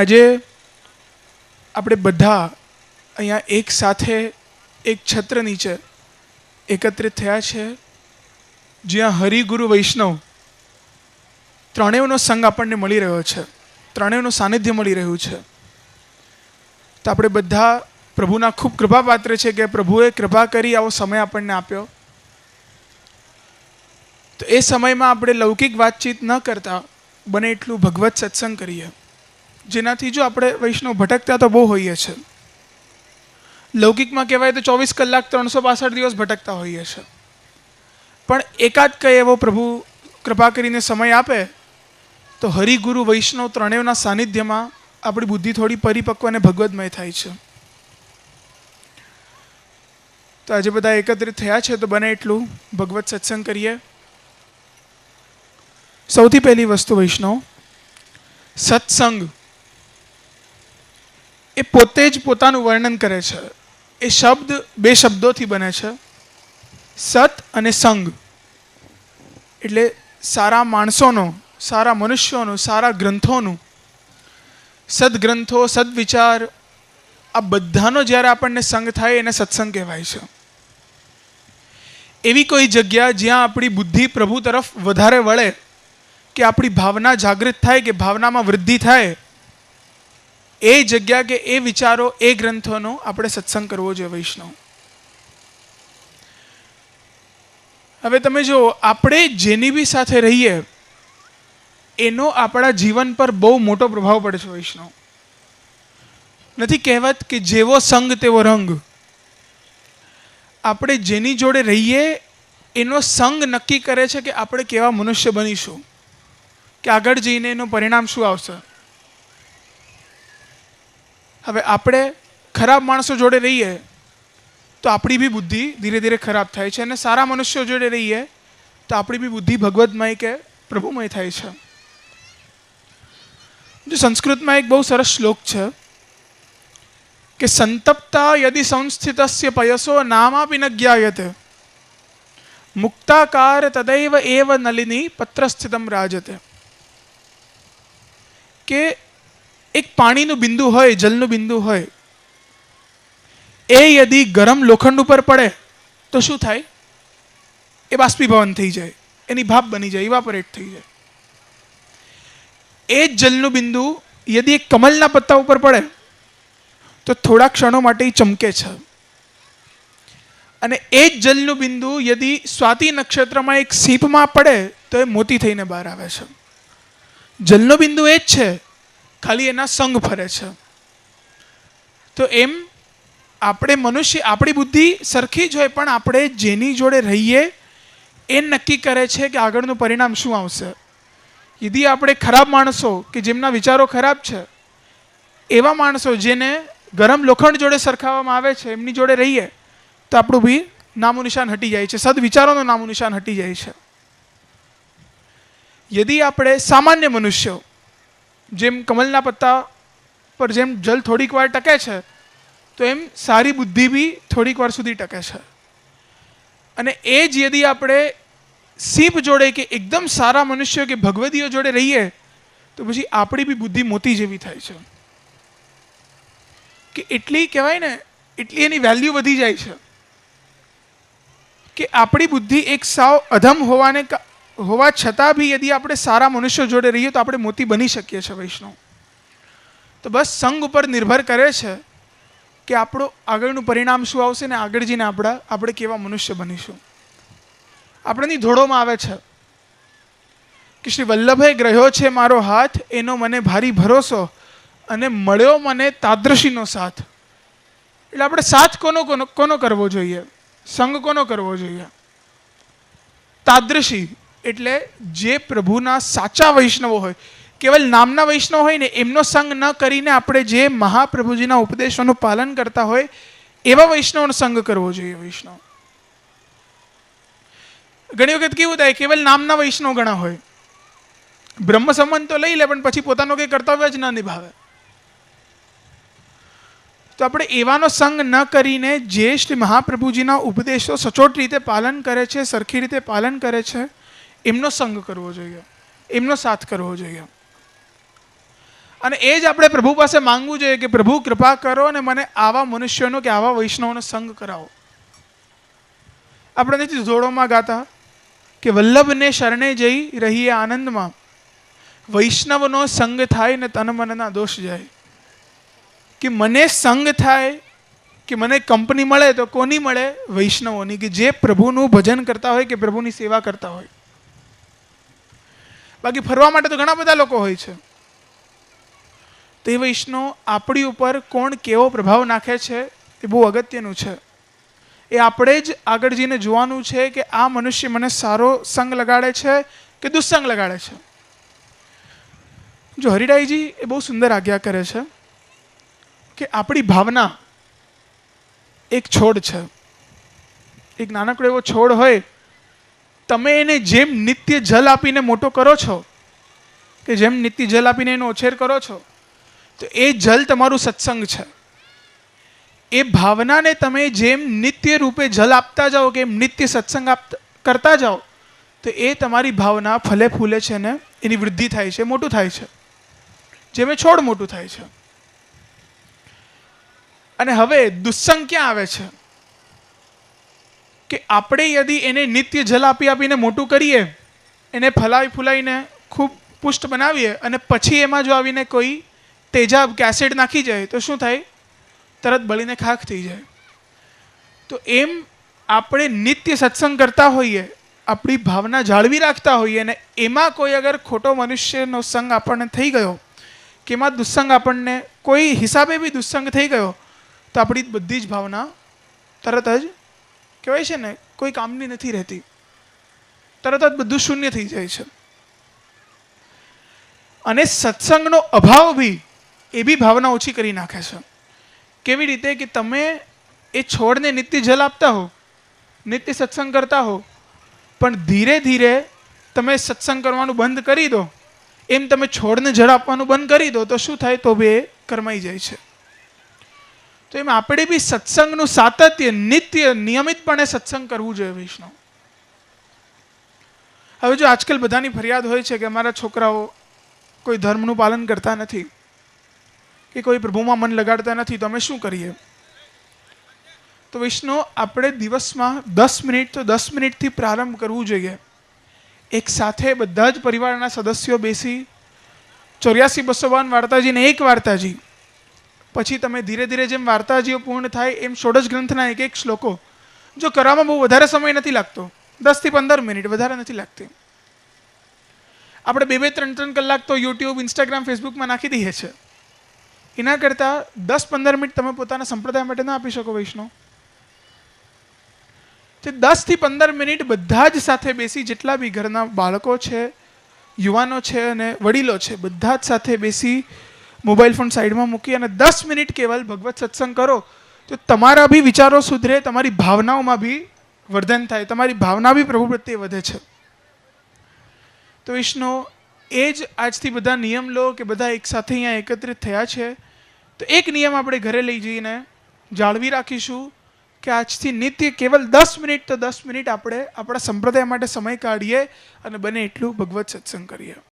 આજે આપણે બધા અહીંયા એક સાથે એક છત્ર નીચે એકત્રિત થયા છે. જ્યાં હરિગુરુ વૈષ્ણવ ત્રણેયનો સંગ આપણને મળી રહ્યો છે. ત્રણેયનું સાનિધ્ય મળી રહ્યું છે. તો આપણે બધા પ્રભુના ખૂબ કૃપાપાત્ર છે કે પ્રભુએ કૃપા કરી આવો સમય આપણને આપ્યો. તો એ સમયમાં આપણે લૌકિક વાતચીત ન કરતા બને એટલું ભગવત સત્સંગ કરીએ. જેનાથી જો આપણે વૈષ્ણવ ભટકતા તો બહુ હોઈએ છે. લૌકિકમાં કહેવાય તો ચોવીસ કલાક ત્રણસો બાસઠ દિવસ ભટકતા હોઈએ છે. પણ એકાદ કઈ એવો પ્રભુ કૃપા કરીને સમય આપે, તો હરિગુરુ વૈષ્ણવ ત્રણેયના સાનિધ્યમાં આપણી બુદ્ધિ થોડી પરિપક્વ અને ભગવદ્મય થાય છે. તો આજે બધા એકત્રિત થયા છે, તો બને એટલું. ભગવત સત્સંગ કરીએ. સૌથી પહેલી વસ્તુ વૈષ્ણવ, સત્સંગ. એ પોતે જ પોતાનું વર્ણન કરે છે. એ શબ્દ બે શબ્દોથી બને છે. સત અને સંગ. એટલે સારા માણસોનો, સારા મનુષ્યોનું, સારા ગ્રંથોનું, સદગ્રંથો, સદવિચાર, આ બધાનો જ્યારે આપણને સંગ થાય એને સત્સંગ કહેવાય છે. એવી કોઈ જગ્યા જ્યાં આપણી બુદ્ધિ પ્રભુ તરફ વધારે વળે, કે આપણી ભાવના જાગૃત થાય, કે ભાવનામાં વૃદ્ધિ થાય એ જગ્યા કે એ વિચારો, એ ગ્રંથોનો આપણે સત્સંગ કરવો જોઈએ વૈષ્ણવ. હવે તમે જો આપણે જેની બી સાથે રહીએ, એનો આપણા જીવન પર બહુ મોટો પ્રભાવ પડે છે વૈષ્ણવ. નથી કહેવત કે જેવો સંગ તેવો રંગ. આપણે જેની જોડે રહીએ, એનો સંગ નક્કી કરે છે કે આપણે કેવા મનુષ્ય બનીશું. કે આગળ જઈને એનું પરિણામ શું આવશે? હવે આપણે ખરાબ માણસો જોડે રહીએ, તો આપણી બી બુદ્ધિ ધીરે ધીરે ખરાબ થાય છે અને સારા મનુષ્યો જોડે રહીએ, તો આપણી બી બુદ્ધિ ભગવદ્મય કે પ્રભુમય થાય છે. જો સંસ્કૃતમાં એક બહુ સરસ શ્લોક છે કે સંતપ્તા યદિ સંસ્થિતસ્ય પયસો નામાપી ન જ્ઞાયતે, મુક્તાકાર તદૈવ એવ નલિની પત્રસ્થિતમ રાજતે. કે એક પાણીનું બિંદુ હોય, જલનું બિંદુ હોય, એ યદિ ગરમ લોખંડ ઉપર પડે, તો શું થાય? એ બાષ્પીભવન થઈ જાય, એની ભાપ બની જાય ઇવાપોરેટ થઈ જાય. એ જ જલનું બિંદુ યદિ એક કમલના પત્તા ઉપર પડે, તો થોડા ક્ષણો માટે ચમકે છે. અને એ જ જલનું બિંદુ યદિ સ્વાતિ નક્ષત્રમાં એક સીપમાં પડે, તો એ મોતી થઈને બહાર આવે છે. જલનું બિંદુ એ જ છે ખાલી એના સંગ ફરે છે. તો એમ આપણે મનુષ્ય આપણી બુદ્ધિ સરખી જ હોય, પણ આપણે જેની જોડે રહીએ એ નક્કી કરે છે કે આગળનું પરિણામ શું આવશે. યદી આપણે ખરાબ માણસો કે જેમના વિચારો ખરાબ છે, એવા માણસો જેને ગરમ લોખંડ જોડે સરખાવવામાં આવે છે, એમની જોડે રહીએ, તો આપણું બી નામું નિશાન હટી જાય છે સદ વિચારોનું નામું નિશાન હટી જાય છે. યદી આપણે સામાન્ય મનુષ્યો જેમ કમલના પત્તા પર જેમ જલ થોડીક વાર ટકે છે, તો એમ સારી બુદ્ધિ બી થોડીક વાર સુધી ટકે છે. અને એ જ યદિ આપણે સીપ જોડે કે એકદમ સારા મનુષ્યો કે ભગવદીઓ જોડે રહીએ, તો પછી આપણી બી બુદ્ધિ મોતી જેવી થાય છે. કે એટલી કહેવાય ને, એટલી એની વેલ્યુ વધી જાય છે. કે આપણી બુદ્ધિ એક સાવ અધમ હોવાને હોવા છતાં બી યદિ આપણે સારા મનુષ્યો જોડે રહીએ તો આપણે મોતી બની શકીએ છીએ વૈષ્ણવ. તો બસ સંઘ ઉપર નિર્ભર કરે છે કે આપણું આગળનું પરિણામ શું આવશે ને આગળ જઈને આપણા આપણે કેવા મનુષ્ય બનીશું. આપણની ધોળોમાં આવે છે. કે શ્રી વલ્લભે ગ્રહ્યો છે, મારો હાથ, એનો મને ભારી ભરોસો અને મળ્યો મને તાદ્રશીનો સાથ. એટલે આપણે સાથ કોનો કોનો કોનો કરવો જોઈએ? સંગ કોનો કરવો જોઈએ? તાદ્રશી. એટલે જે પ્રભુના સાચા વૈષ્ણવો હોય, કેવલ નામના વૈષ્ણવ હોય ને, એમનો સંગ ન કરીને આપણે જે મહાપ્રભુજીના ઉપદેશોનું પાલન કરતા હોય, એવા વૈષ્ણવનો સંગ કરવો જોઈએ વૈષ્ણવ. ઘણી વખત કેવું થાય, કેવલ નામના વૈષ્ણવ ઘણા હોય. બ્રહ્મ સંબંધ તો લઈ લે, પણ પછી પોતાનો કંઈ કર્તવ્ય જ ન નિભાવે. તો આપણે એવાનો સંગ ન કરીને જે મહાપ્રભુજીના ઉપદેશો સચોટ રીતે પાલન કરે છે, સરખી રીતે પાલન કરે છે. એમનો સંગ કરવો જોઈએ. એમનો સાથ કરવો જોઈએ. અને એ જ આપણે પ્રભુ પાસે માંગવું જોઈએ કે પ્રભુ કૃપા કરો અને મને આવા મનુષ્યનો કે આવા વૈષ્ણવનો સંગ કરાવો. આપણે નથી જોડોમાં ગાતા કે વલ્લભને શરણે જઈ રહીએ આનંદમાં. વૈષ્ણવનો સંગ થાય ને તન મનના દોષ જાય. કે મને સંગ થાય, કે મને કંપની મળે તો કોની મળે? વૈષ્ણવોની. કે જે પ્રભુનું ભજન કરતા હોય, કે પ્રભુની સેવા કરતા હોય. બાકી ફરવા માટે તો ઘણા બધા લોકો હોય છે. તે વૈષ્ણવ આપણી ઉપર કોણ કેવો પ્રભાવ નાખે છે એ બહુ અગત્યનું છે. એ આપણે જ આગળ જઈને જોવાનું છે કે આ મનુષ્ય મને સારો સંગ લગાડે છે કે દુસ્સંગ લગાડે છે. જો હરિરાયજી એ બહુ સુંદર આજ્ઞા કરે છે કે આપણી ભાવના એક છોડ છે. એક નાનકડો એવો છોડ હોય તમે એને જેમ નિત્ય જલ આપીને મોટો કરો છો, કે જેમ નિત્ય જલ આપીને એનો ઉછેર કરો છો, તો એ જલ તમારું સત્સંગ છે. એ ભાવનાને તમે જેમ નિત્ય રૂપે જલ આપતા જાઓ, કે નિત્ય સત્સંગ આપ, કરતા જાઓ, તો એ તમારી ભાવના ફલે ફૂલે છે ને એની વૃદ્ધિ થાય છે, મોટું થાય છે. જેમ છોડ મોટું થાય છે. અને હવે દુસ્સંગ ક્યાં આવે છે? કે આપણે યદિ એને નિત્ય જલ આપી આપીને મોટું કરીએ, એને ફલાવી ફૂલાવીને ખૂબ પુષ્ટ બનાવીએ અને પછી એમાં જો આવીને કોઈ તેજાબ કે એસિડ નાખી જાય, તો શું થાય? તરત બળીને ખાખ થઈ જાય. તો એમ આપણે નિત્ય સત્સંગ કરતા હોઈએ, આપણી ભાવના જાળવી રાખતા હોઈએ અને એમાં કોઈ અગર ખોટો મનુષ્યનો સંગ આપણને થઈ ગયો, કે એમાં દુસ્સંગ આપણને કોઈ હિસાબે બી દુસ્સંગ થઈ ગયો, તો આપણી બધી જ ભાવના તરત જ કહેવાય છે ને, કોઈ કામની નથી રહેતી. તરત જ બધું શૂન્ય થઈ જાય છે. અને સત્સંગનો અભાવ બી એ બી ભાવના ઓછી કરી નાખે છે. કેવી રીતે કે તમે એ છોડને નિત્ય જલ આપતા હો, નિત્ય સત્સંગ કરતા હો, પણ ધીરે ધીરે તમે સત્સંગ કરવાનું બંધ કરી દો. એમ તમે છોડને જળ આપવાનું બંધ કરી દો, તો શું થાય? તો બી એ કરમાઈ જાય છે. તો એમ આપણે બી સત્સંગનું સાતત્ય, નિત્ય, નિયમિતપણે સત્સંગ કરવું જોઈએ વૈષ્ણવ. હવે જો આજકાલ બધાની ફરિયાદ હોય છે કે અમારા છોકરાઓ કોઈ ધર્મનું પાલન કરતા નથી, કે કોઈ પ્રભુમાં મન લગાડતા નથી, તો અમે શું કરીએ? તો વિષ્ણુ આપણે દિવસમાં દસ મિનિટ તો દસ મિનિટથી પ્રારંભ કરવું જોઈએ. એક સાથે બધા જ પરિવારના સદસ્યો બેસી ચોર્યાસી બસો વાર્તાજીને એક વાર્તાજી પછી તમે ધીરે ધીરે જેમ વાર્તાજીઓ પૂર્ણ થાય એમ ષોડશ ગ્રંથના એક એક શ્લોકો, જો કરવામાં બહુ વધારે સમય નથી લાગતો, દસથી પંદર મિનિટ વધારે નથી લાગતી. આપણે બે બે ત્રણ ત્રણ કલાક તો યુટ્યુબ, ઇન્સ્ટાગ્રામ, ફેસબુકમાં નાખી દઈએ છીએ. એના કરતાં દસ પંદર મિનિટ તમે પોતાના સંપ્રદાય માટે ના આપી શકો, વૈષ્ણવ. તે દસથી પંદર મિનિટ બધા જ સાથે બેસી જેટલા બી ઘરના બાળકો છે, યુવાનો છે અને વડીલો છે, બધા જ સાથે બેસી મોબાઈલ ફોન સાઈડમાં મૂકી અને દસ મિનિટ કેવલ ભગવત સત્સંગ કરો, તો તમારા બી વિચારો સુધરે, તમારી ભાવનાઓમાં બી વર્ધન થાય, તમારી ભાવના બી પ્રભુ પ્રત્યે વધે છે. તો વિષ્ણુ, એ જ આજથી બધા નિયમ લો કે બધા એક સાથે અહીંયા એકત્રિત થયા છે. તો એક નિયમ આપણે ઘરે લઈ જઈને જાળવી રાખીશું કે આજથી નિત્ય કેવલ દસ મિનિટ, તો દસ મિનિટ આપણે આપણા સંપ્રદાય માટે સમય કાઢીએ અને બને એટલું ભગવત સત્સંગ કરીએ.